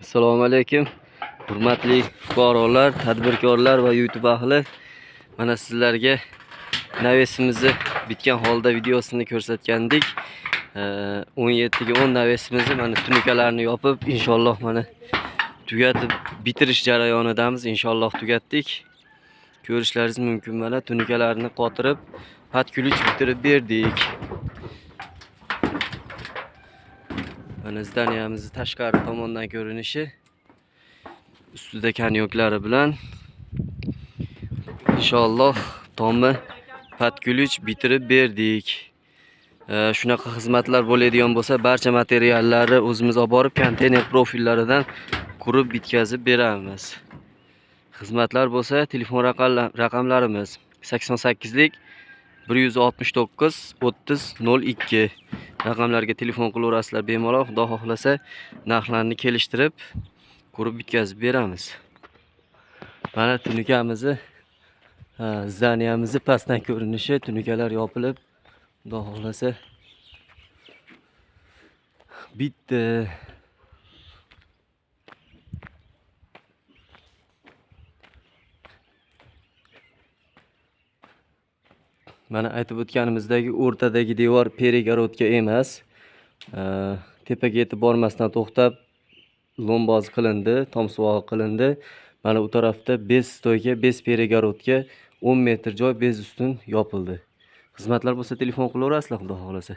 Assalomu alaykum. Hurmatli fuqarolar, tadbirkorlar va YouTube ahli. Mana sizlarga navesimizni bitgan holda videosini ko'rsatgandik. Ee, 17 ga 10 navesimizni mana tunikalarni yopib, inshaalloh mana tugatib bitirish jarayonidamiz. Inshaalloh tugatdik. Ko'rishlaringiz mumkin mana tunikalarni qotirib, patkulich bitirib berdik. Mana zdaniyamizni tashqari tomondan ko'rinishi. Ustida kanyoklari bilan inshaalloh tomni patkulich bitirib berdik. Ee, shunaqa xizmatlar bo'ladigan bo'lsa, barcha materiallari o'zimiz olib borib konteyner profillaridan qurib bitkazib beramiz. Xizmatlar bo'lsa, telefon bir yuz oltmish to'qqiz o'ttiz nol ikki. Raqamlarga telefon qilaverasizlar bemalol xudo xohlasa narxlarni kelishtirib ko'rib bitkazib beramiz. Mana tunukamizni zaniyamizni pastdan ko'rinishi tunukalar yopilib xudo xohlasa bitdi mana aytib o'tganimizdagi o'rtadagi devor перегородка emas. Tepaga yetib bormasdan to'xtab lomboz qilindi tom suvog'i qilindi. Mana u tarafda bez stoyga bez перегородка 10 metr joy bez ustun yopildi. Xizmatlar bo'lsa telefon qilaverasizlar xudo xohlasa.